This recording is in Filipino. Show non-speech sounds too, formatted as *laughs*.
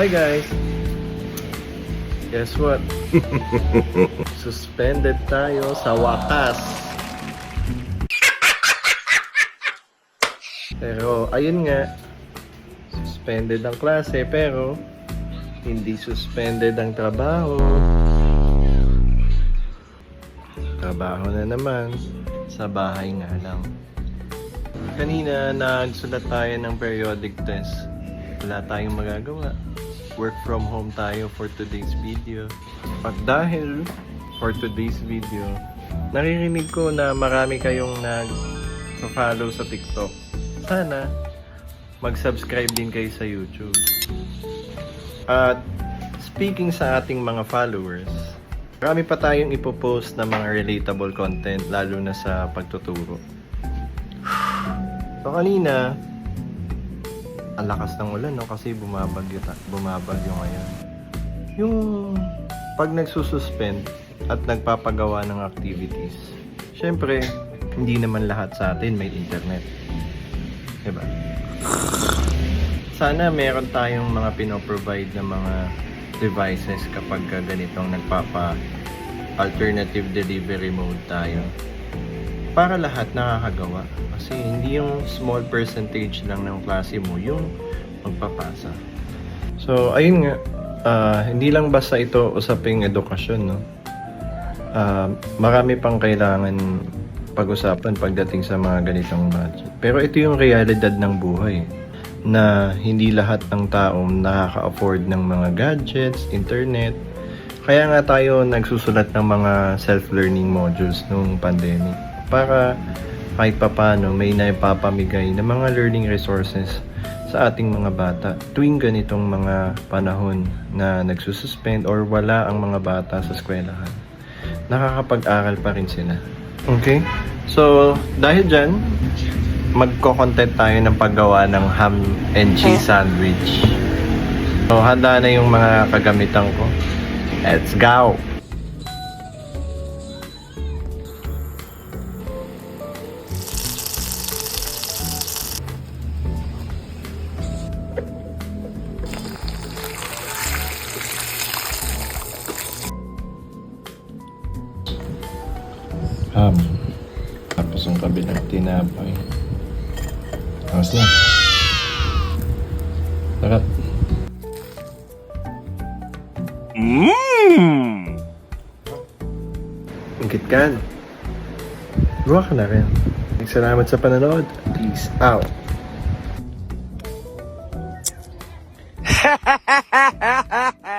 Hi guys! Guess what? *laughs* Suspended tayo sa wakas. Pero ayun nga, suspended ang klase pero hindi suspended ang trabaho. Trabaho na naman sa bahay nga lang. Kanina nagsulat tayo ng periodic test. Wala tayong magagawa. Work from home tayo for today's video. At dahil for today's video, naririnig ko na marami kayong nag-follow sa TikTok. Sana mag-subscribe din kayo sa YouTube. At speaking sa ating mga followers, marami pa tayong ipopost na mga relatable content lalo na sa pagtuturo. *sighs* So kanina, ang lakas ng ulan no kasi bumabagyo bumabagyo ngayon. Yung pag nagsususpend at nagpapagawa ng activities, syempre hindi naman lahat sa atin may internet. Diba? Sana meron tayong mga pinoprovide na mga devices kapag ka ganitong nagpapa alternative delivery mode tayo para lahat nakakagawa. Kasi hindi yung small percentage lang ng klase mo yung magpapasa. So, ayun nga. ah, hindi lang basta ito usaping edukasyon, no? Ah, marami pang kailangan pag-usapan pagdating sa mga ganitong budget. Pero ito yung realidad ng buhay na hindi lahat ng tao nakaka-afford ng mga gadgets, internet. Kaya nga tayo nagsusulat ng mga self-learning modules nung pandemic para kahit papano may naipapamigay na mga learning resources sa ating mga bata tuwing ganitong mga panahon na nagsususpend or wala ang mga bata sa eskwelahan. Nakakapag-aral pa rin sila. Okay? So, dahil dyan, magko-content tayo ng paggawa ng ham and cheese sandwich. So, handa na yung mga kagamitan ko. Let's go! Ham. Tapos yung kabilang tinapay. Tapos na. Sarap. Mmm! Ingit ka. Gawa ka na rin. Salamat sa panonood. Peace out. Ha ha ha ha ha!